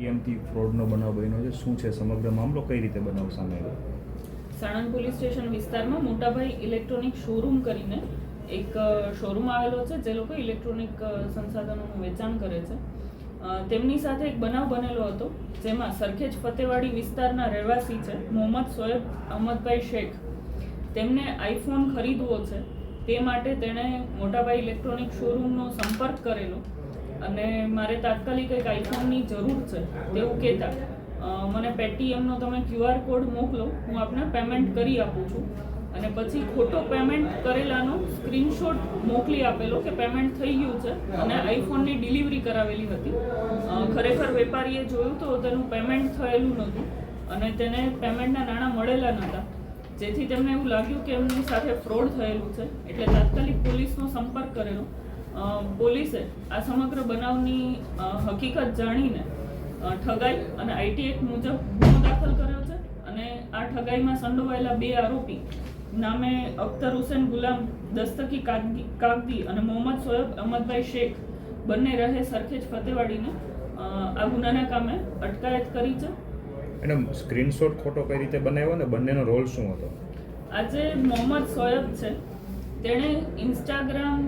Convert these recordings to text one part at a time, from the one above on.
પેટીએમથી ફ્રોડનો બનાવ બન્યો છે. શું છે સમગ્ર મામલો? કઈ રીતે બનાવ સામે આવ્યો? સાણંદ પોલીસ સ્ટેશન વિસ્તારમાં મોટાભાઈ ઇલેક્ટ્રોનિક શોરૂમ કરીને એક શોરૂમ આવેલો છે, જે લોકો ઇલેક્ટ્રોનિક સંસાધનોનું વેચાણ કરે છે. તેમની સાથે એક બનાવ બનેલો હતો, જેમાં સરખેજ ફતેવાડી વિસ્તારના રહેવાસી છે, મોહમ્મદ સોએબ અહમદભાઈ શેખ. તેમને આઈફોન ખરીદવો છે. તે માટે તેણે મોટાભાઈ ઇલેક્ટ્રોનિક શોરૂમનો સંપર્ક કરેલો. અને મારે તાત્કાલિક એક આઈફોનની જરૂર છે, તેવું કહેતા. મને પેટીએમનો તમે ક્યુઆર કોડ મોકલો, હું આપને પેમેન્ટ કરી આપું છું. અને પછી ખોટો પેમેન્ટ કરેલાનો સ્ક્રીનશોટ મોકલી આપેલો કે પેમેન્ટ થઈ ગયું છે અને આઈફોનની ડિલિવરી કરાવેલી હતી. ખરેખર વેપારીએ જોયું તો તેનું પેમેન્ટ થયેલું નહોતું અને તેને પેમેન્ટના નાણાં મળેલા નહોતા. જેથી તેમને એવું લાગ્યું કે એમની સાથે ફ્રોડ થયેલું છે. એટલે તાત્કાલિક પોલીસનો સંપર્ક કરેલો. પોલીસે આ સમગ્ર બનાવની હકીકત જાણીને ઠગાઈ અને આઈટી એક્ટ મુજબ ગુનો દાખલ કર્યો છે અને આ ઠગાઈમાં સંડોવાયેલા બે આરોપી નામે અખ્તર હુસેન ગુલામ દસ્તકી કાગદી અને મોહમ્મદ સોયબ અહમદભાઈ શેખ બંને રહે સરખેજ ફતેવાડીને આ ગુનાના કામે અટકાયત કરી છે. મેડમ સ્ક્રીનશોટ ખોટો કઈ રીતે બનાવ્યો ને બંનેનો રોલ શું હતો? આજે મોહમ્મદ સોયબ છે. તેણે ઇન્સ્ટાગ્રામ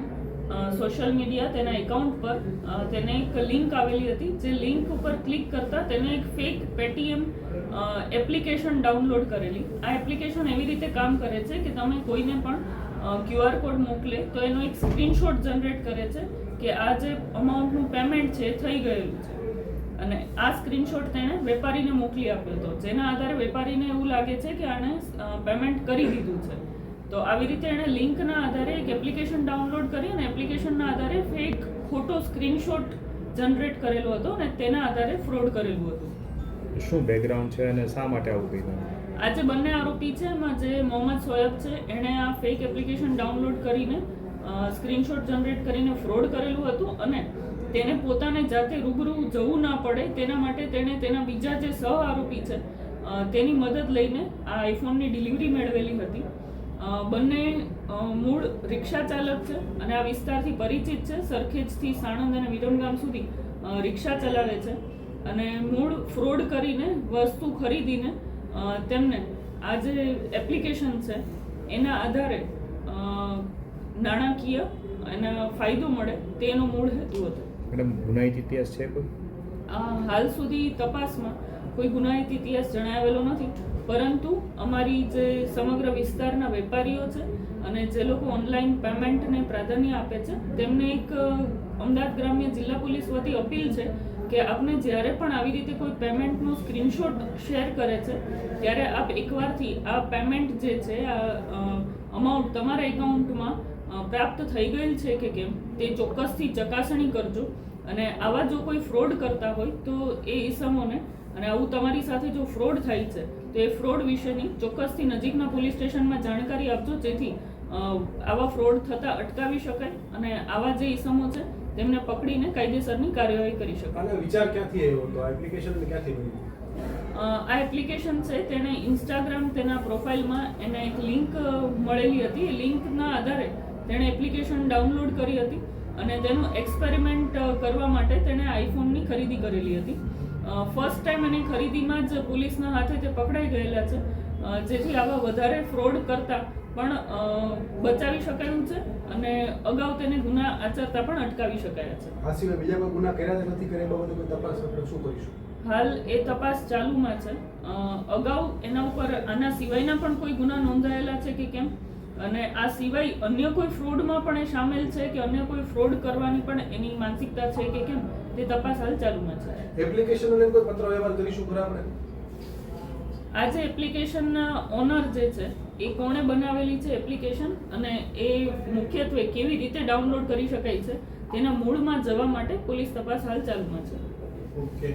સોશિયલ મીડિયા તેના એકાઉન્ટ પર તેને એક લિંક આવેલી હતી. જે લિંક ઉપર ક્લિક કરતાં તેને એક ફેક પેટીએમ એપ્લિકેશન ડાઉનલોડ કરેલી. આ એપ્લિકેશન એવી રીતે કામ કરે છે કે તમે કોઈને પણ ક્યુઆર કોડ મોકલે તો એનો એક સ્ક્રીનશોટ જનરેટ કરે છે કે આ જે અમાઉન્ટનું પેમેન્ટ છે એ થઈ ગયેલું છે. અને આ સ્ક્રીનશોટ તેણે વેપારીને મોકલી આપ્યો હતો જેના આધારે વેપારીને એવું લાગે છે કે આણે પેમેન્ટ કરી દીધું છે. તો આવી રીતે એણે લિંકના આધારે એક એપ્લિકેશન ડાઉનલોડ કરી અને એપ્લિકેશનના આધારે ફેક ખોટો સ્ક્રીનશોટ જનરેટ કરેલો હતો અને તેના આધારે ફ્રોડ કરેલું હતું. શું બેકગ્રાઉન્ડ છે અને શા માટે આવું કર્યું? આ જે બંને આરોપી છે એમાં જે મોહમ્મદ સોયબ છે એણે આ ફેક એપ્લિકેશન ડાઉનલોડ કરીને સ્ક્રીનશોટ જનરેટ કરીને ફ્રોડ કરેલું હતું અને તેને પોતાને જાતે રૂબરૂ જવું ના પડે તેના માટે તેણે તેના બીજા જે સહ આરોપી છે તેની મદદ લઈને આ આઈફોનની ડિલિવરી મેળવેલી હતી. બંને મૂળ રિક્ષા ચાલક છે અને આ વિસ્તારથી પરિચિત છે. સરખેજથી સાણંદ અને વિરમગામ સુધી રિક્ષા ચલાવે છે અને મૂળ ફ્રોડ કરીને વસ્તુ ખરીદીને તેમને આ જે એપ્લિકેશન છે એના આધારે નાણાકીય એના ફાયદો મળે તેનો મૂળ હેતુ હતો. મેડમ ગુનાહિત ઇતિહાસ છે કોઈ? હાલ સુધી તપાસમાં કોઈ ગુનાહિત ઇતિહાસ જણાવેલો નથી. પરંતુ અમારી જે સમગ્ર વિસ્તારના વેપારીઓ છે અને જે લોકો ઓનલાઈન પેમેન્ટને પ્રાધાન્ય આપે છે, તેમને એક અમદાવાદ ગ્રામ્ય જિલ્લા પોલીસ વતી અપીલ છે કે આપને જ્યારે પણ આવી રીતે કોઈ પેમેન્ટનો સ્ક્રીનશોટ શેર કરે છે, ત્યારે આપ એકવારથી આ પેમેન્ટ જે છે, આ અમાઉન્ટ તમારા એકાઉન્ટમાં પ્રાપ્ત થઈ ગયેલ છે કે કેમ, તે ચોક્કસથી ચકાસણી કરજો. અને આવા જો કોઈ ફ્રોડ કરતા હોય તો એ ઈસમોને, અને આવું તમારી સાથે જો ફ્રોડ થાય છે તો એ ફ્રોડ વિશેની ચોક્કસથી નજીકના પોલીસ સ્ટેશનમાં જાણકારી આપજો. જેથી આવા ફ્રોડ થતા અટકાવી શકાય અને આવા જે ઈસમો છે તેમને પકડીને કાયદેસરની કાર્યવાહી કરી શકાય. અને વિચાર ક્યાંથી આવ્યો હતો? આ એપ્લિકેશન ક્યાંથી બની આ એપ્લિકેશન છે તેણે ઇન્સ્ટાગ્રામ તેના પ્રોફાઇલમાં એને એક લિંક મળેલી હતી. એ લિંકના આધારે તેણે એપ્લિકેશન ડાઉનલોડ કરી હતી અને તેનું એક્સપેરિમેન્ટ કરવા માટે તેણે આઈફોનની ખરીદી કરેલી હતી. ફર્સ્ટ ટાઈમ એની ખરીદીમાં જ પોલીસના હાથે તે પકડાઈ ગયેલા છે. જેથી આવા વધારે ફ્રોડ કરતા પણ બચાવી શકાયું છે અને અગાઉ તેને ગુના આચરતા પણ અટકાવી શકાયા છે. આ સિવાય બીજા કોઈ ગુના કર્યા નથી કર્યા બાબતે કોઈ તપાસ આપણે શું કરીશું? હાલ એ તપાસ ચાલુમાં છે. અગાઉ એના ઉપર આના સિવાયના પણ કોઈ ગુના નોંધાયેલા છે કે કેમ? અને આ સિવાય અન્ય કોઈ ફ્રોડમાં પણ એ સામેલ છે કે અન્ય કોઈ ફ્રોડ કરવાની પણ એની માનસિકતા છે કે કેમ? તે તપાસ હાલ ચાલુમાં છે. એપ્લિકેશન કોઈ પત્ર વ્યવહાર કરીશું ખરા આપણે? આ જે એપ્લિકેશનના ઓનર જે છે એ કોણે બનાવેલી છે એપ્લિકેશન અને એ મુખ્યત્વે કેવી રીતે ડાઉનલોડ કરી શકાય છે? તેના મૂળમાં જવા માટે પોલીસ તપાસ હાલ ચાલુમાં છે. ઓકે